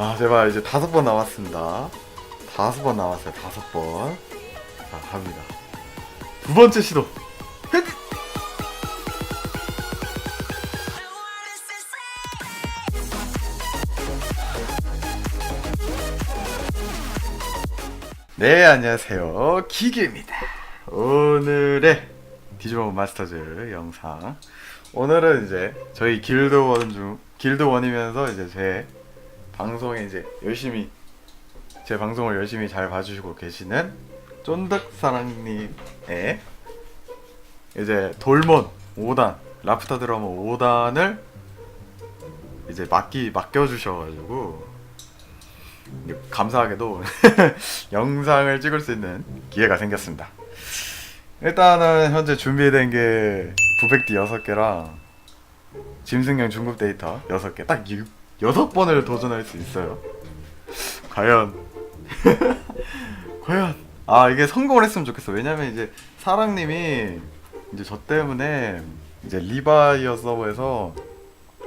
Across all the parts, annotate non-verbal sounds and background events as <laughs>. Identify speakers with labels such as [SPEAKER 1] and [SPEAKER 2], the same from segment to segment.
[SPEAKER 1] 아 제발 이제 다섯 번 남았습니다. 다섯 번 남았어요. 다섯 번. 자 갑니다. 두 번째 시도. 네 안녕하세요 기계입니다. 오늘의 디지몬 마스터즈 영상. 오늘은 이제 저희 길드원 중 길드원이면서 이제 제 방송에 이제 열심히 제 방송을 열심히 잘 봐주시고 계시는 쫀득사랑님의 이제 돌몬 5단 라프터 드러머 5단을 이제 맡기 맡겨주셔가지고 감사하게도 <laughs> 영상을 찍을 수 있는 기회가 생겼습니다. 일단은 현재 준비된 게 부백디 6개랑 짐승형 중급 데이터 6개 딱 6 번을 도전할 수 있어요. 과연 <laughs> 과연 아 이게 성공을 했으면 좋겠어. 왜냐면 이제 사랑님이 이제 저 때문에 이제 리바이어 서버에서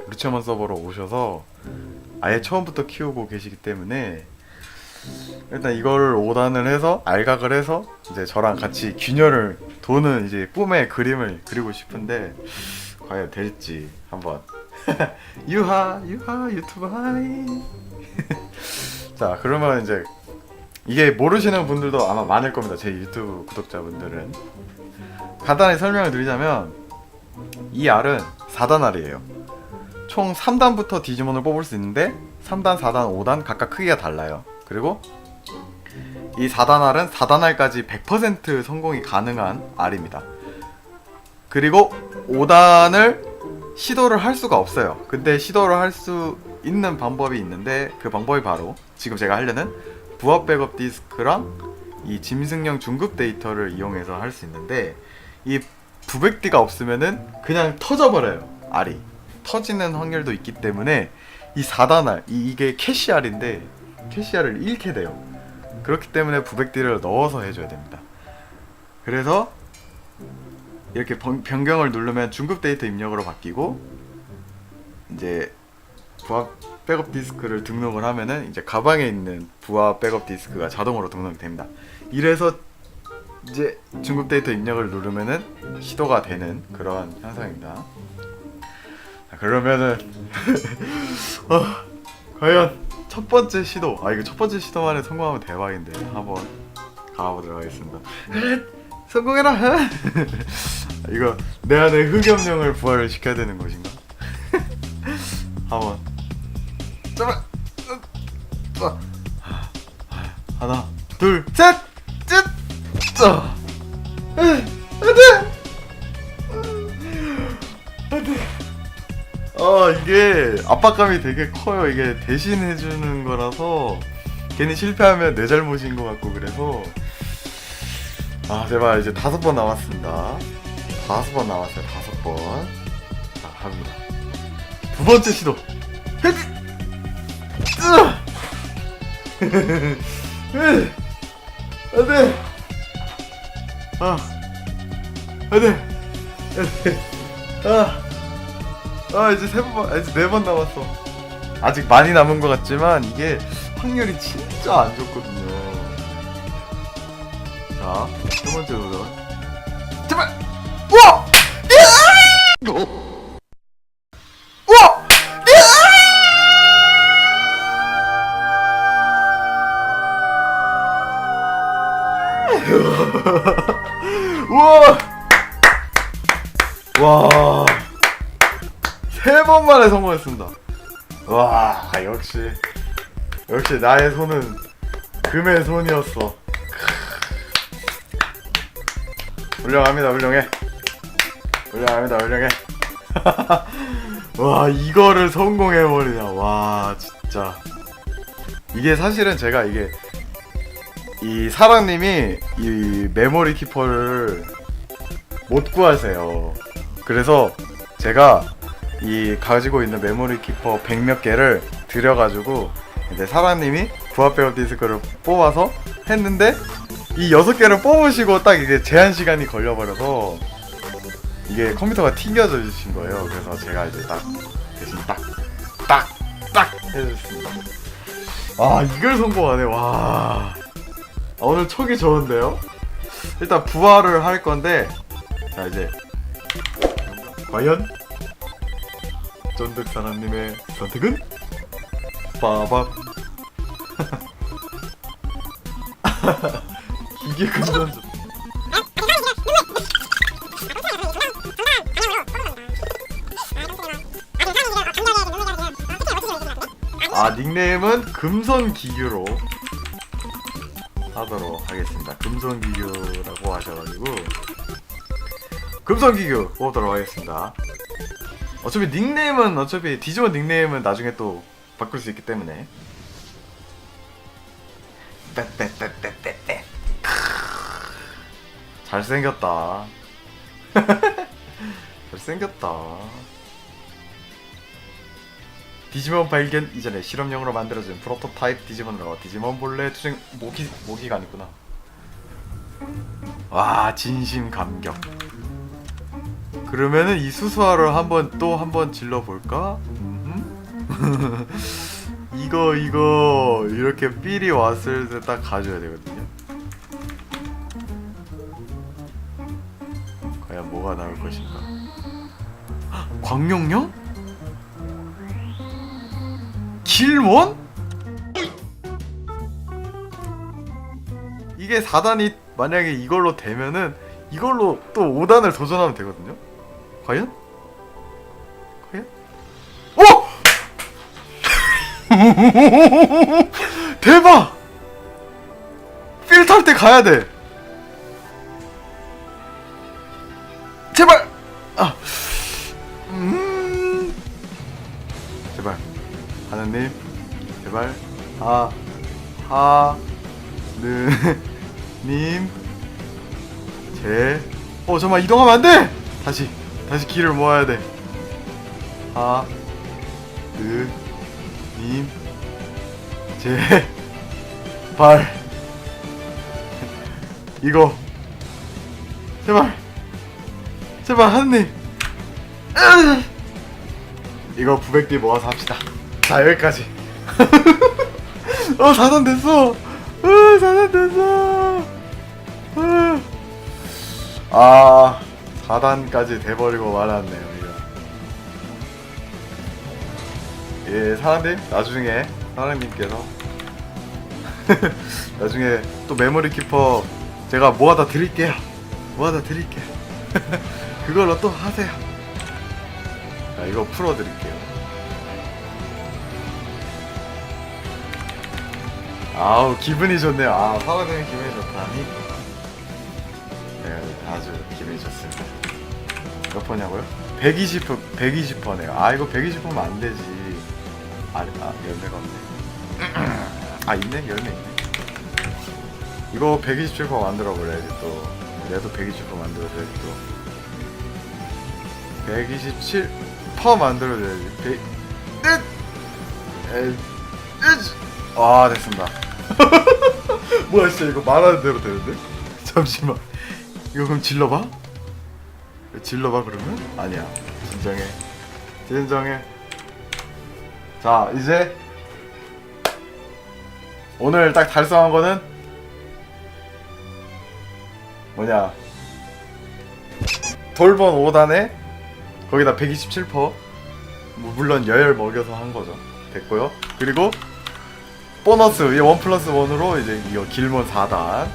[SPEAKER 1] 루체몬 서버로 오셔서 아예 처음부터 키우고 계시기 때문에 일단 이걸 5단을 해서 알각을 해서 이제 저랑 같이 균열을 도는 이제 꿈의 그림을 그리고 싶은데 과연 될지 한번 <laughs> 유하 유하 유튜브 하이 <laughs> 자 그러면 이제 이게 모르시는 분들도 아마 많을 겁니다 제 유튜브 구독자분들은 간단히 설명을 드리자면 이 알은 4단 알이에요 총 3단부터 디지몬을 뽑을 수 있는데 3단, 4단, 5단 각각 크기가 달라요. 그리고 이 4단 알은 4단 알까지 100% 성공이 가능한 알입니다. 그리고 5단을 시도를 할 수가 없어요. 근데 시도를 할 수 있는 방법이 있는데 그 방법이 바로 지금 제가 하려는 부합 백업 디스크랑 이 짐승형 중급 데이터를 이용해서 할 수 있는데 이 부백디가 없으면은 그냥 터져버려요 알이. 터지는 확률도 있기 때문에 이 4단알 이, 이게 캐시 알인데 캐시 알을 잃게 돼요. 그렇기 때문에 부백디를 넣어서 해줘야 됩니다. 그래서 이렇게 변, 변경을 누르면 중급 데이터 입력으로 바뀌고 이제 부합 백업 디스크를 등록을 하면은 이제 가방에 있는 부합 백업 디스크가 자동으로 등록이 됩니다. 이래서 이제 중급 데이터 입력을 누르면은 시도가 되는 그러한 현상입니다. 자, 그러면은 <laughs> 어, 과연 첫 번째 시도 아 이거 첫 번째 시도만에 성공하면 대박인데 한번 가보도록 하겠습니다 성공해라. <laughs> 이거 내 안에 흑염룡을 부활을 시켜야 되는 것인가? <laughs> 한번. 잠깐 어, 하나 둘셋! 쯧! 짜! 안돼! 안돼! 아 이게 압박감이 되게 커요. 이게 대신 해주는 거라서 괜히 실패하면 내 잘못인 것 같고 그래서 아 제발 이제 다섯 번 남았습니다. 다섯 번 남았어요. 다섯 번. 자 갑니다. 두 번째 시도. 안돼. <laughs> 아. 안돼. 아. 아 이제 세 번, 아, 이제 네 번 남았어. 아직 많이 남은 것 같지만 이게 확률이 진짜 안 좋거든요. 자, 세 번째 도전. 제발! 우와! 야! 우와! 야! 우와! 와. 세 번 만에 성공했습니다. 와 역시 역시 나의 손은 금의 손이었어. 훌륭합니다 훌륭해. 훌륭합니다 훌륭해. <laughs> 와 이거를 성공해버리냐 와 진짜 이게 사실은 제가 이게 이 사랑님이 이 메모리 키퍼를 못 구하세요. 그래서 제가 이 가지고 있는 메모리 키퍼 100몇 개를 들여가지고 이제 사라님이 부합 백업 디스크를 뽑아서 했는데 이 6개를 뽑으시고 딱 이게 제한 시간이 걸려버려서 이게 컴퓨터가 튕겨져 주신 거예요. 그래서 제가 이제 딱 대신 딱 딱 딱 해줬습니다. 아 이걸 성공하네 와 아, 오늘 촉이 좋은데요? 일단 부활을 할 건데 자 이제 과연 쫀득사나님의 선택은 빠밤 <laughs> 이게 금전 아 닉네임은 금손기규로 하도록 하겠습니다. 금손기규라고 하셔가지고. 금손기규 보도록 하겠습니다. 어차피 닉네임은 어차피 디지몬 닉네임은 나중에 또 바꿀 수 있기 때문에. 빼빼빼빼빼빼 잘생겼다. <laughs> 잘생겼다. 디지몬 발견 이전에 실험용으로 만들어진 프로토타입 디지몬으로 디지몬 본래 투쟁 모기 모기가 아니구나. 와 진심 감격. 그러면은 이 수수화를 한번 또 한번 질러 볼까? <laughs> 이거 이거 이렇게 삘이 왔을 때 딱 가져야 되거든 뭐가 나올 것인가? 헉, 광룡령? 길원? 이게 4단이 만약에 이걸로 되면은 이걸로 또 5단을 도전하면 되거든요. 과연? 과연? 오! <laughs> 대박! 필탈때 가야 돼. 제발. 아. 음. 제발. 하나님. 제발. 하. 하. 느. 님. 제. 어 잠깐 이동하면 안 돼. 다시 다시 길을 모아야 돼. 하. 느. 님. 제. 발. 이거. 제발. 제발 하느님. 으! 이거 900D 모아서 합시다. 자 여기까지. <laughs> 어 4단 됐어. 어 4단 됐어. 어. 아 4단까지 돼버리고 말았네요 이거 예 사장님 나중에 사장님께서 <laughs> 나중에 또 메모리 키퍼 제가 모아다 드릴게요 모아다 드릴게요 <laughs> 그걸로 또 하세요 자 이거 풀어드릴게요 아우 기분이 좋네요 아 사장님 기분이 좋다니 네, 아주 기분이 좋습니다. 몇 퍼냐고요? 120퍼, 120퍼네요. 아, 이거 120퍼면 안 되지. 아, 아, 열매가 없네. <clears throat> 아, 있네? 열매 있네. 이거 127퍼 만들어 버려야지 또. 얘도 120퍼 만들어 줘야지 또. 127 퍼 만들어줘야지. 100, 넷! 에이, 으 아, 됐습니다. <laughs> 뭐야, 진짜 이거 말하는 대로 되는데? <laughs> 잠시만. 이거 그럼 질러봐? 질러봐 그러면? 아니야 진정해 진정해 자 이제 오늘 딱 달성한 거는 뭐냐 돌번 5단에 거기다 127%뭐 물론 열 먹여서 한 거죠 됐고요 그리고 보너스 이1 플러스 1으로 이제 이거 길몬 4단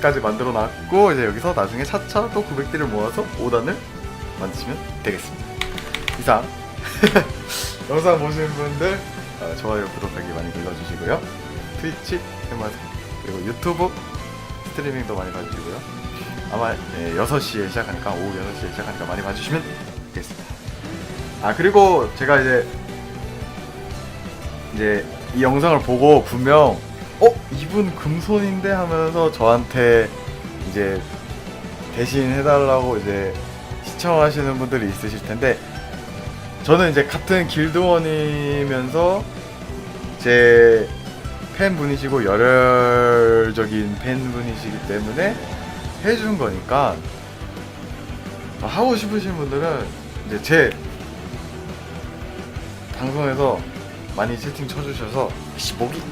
[SPEAKER 1] 까지 만들어 놨고 이제 여기서 나중에 차차 또 900대를 모아서 5단을 만드시면 되겠습니다. 이상 <laughs> 영상 보시는 분들 어, 좋아요 구독하기 많이 눌러주시고요. 트위치 그리고 유튜브 스트리밍도 많이 봐주시고요. 아마 예, 6시에 시작하니까 오후 6시에 시작하니까 많이 봐주시면 되겠습니다. 아 그리고 제가 이제 이제 이 영상을 보고 분명 어 이분 금손인데 하면서 저한테 이제 대신 해달라고 이제 시청하시는 분들이 있으실 텐데 저는 이제 같은 길드원이면서 제 팬분이시고 열혈적인 팬분이시기 때문에 해준 거니까 하고 싶으신 분들은 이제 제 방송에서 많이 채팅 쳐주셔서 씨 목이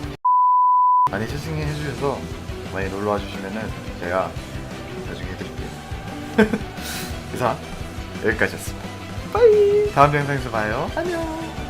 [SPEAKER 1] 많이 채팅해 주셔서 많이 놀러 와 주시면은 제가 나중에 해드릴게요. <laughs> 이상 여기까지였습니다. 빠이 다음 영상에서 봐요. 안녕.